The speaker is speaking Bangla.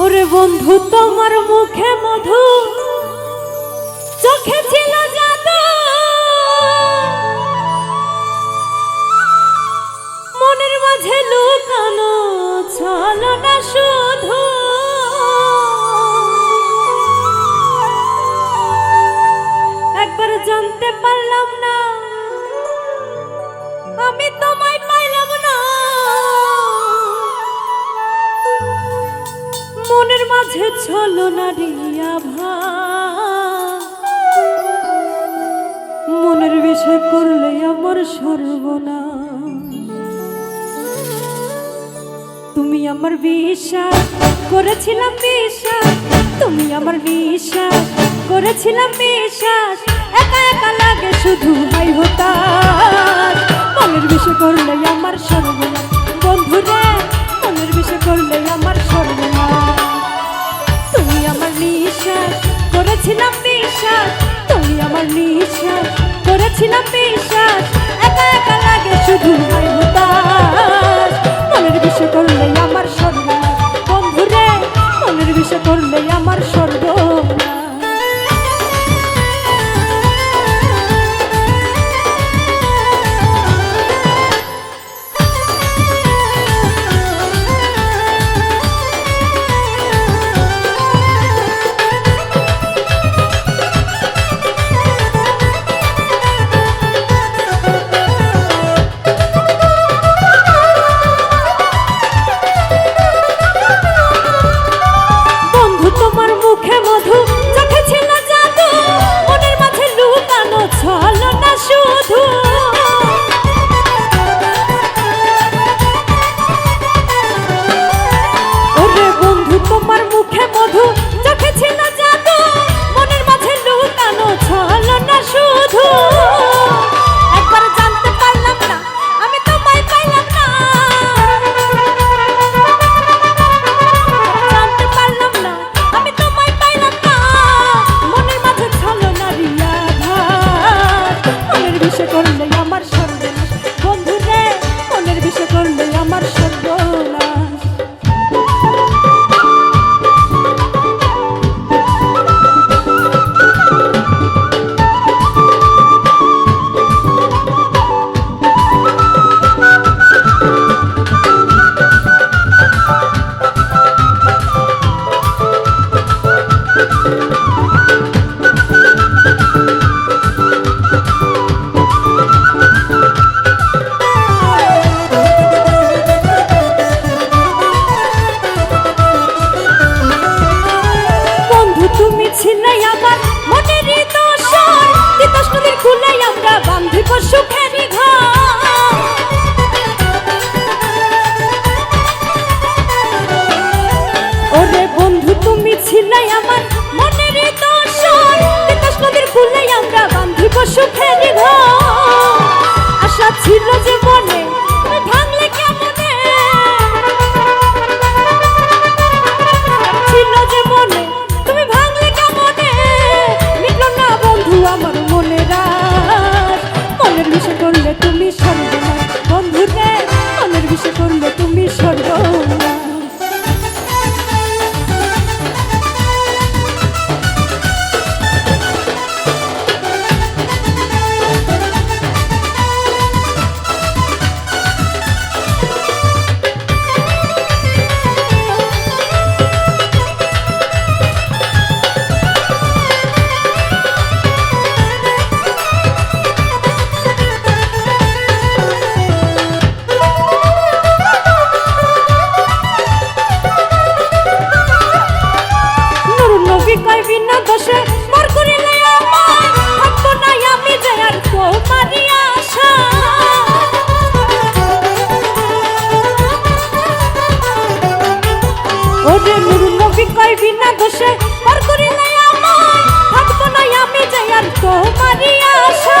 ওরে বন্ধু তোমার মুখে মধু চোখে মাঝে ছলো না রিয়া ভা মনের বিষয় করলে আমার সর্বনা তুমি আমার বিশ্বাস করেছিলাম বিশ্বাস। তুমি আমার বিশ্বাস করেছিলাম বিশ্বাস। একা একা লাগে শুধু হাই হতাশ। মনের বিষয় করলে আমার সর্বনা তুমি আমার নিশা করেছিলাম বিশ্বাস একা একা লাগে শুধু হাই la কবি কইবি না দোষে মর করিলে আমার থাকব না আমি যে আর তোমারই আশা। ওরে নুরু নবী কইবি না দোষে মর করিলে আমার থাকব না আমি যে আর তোমারই আশা।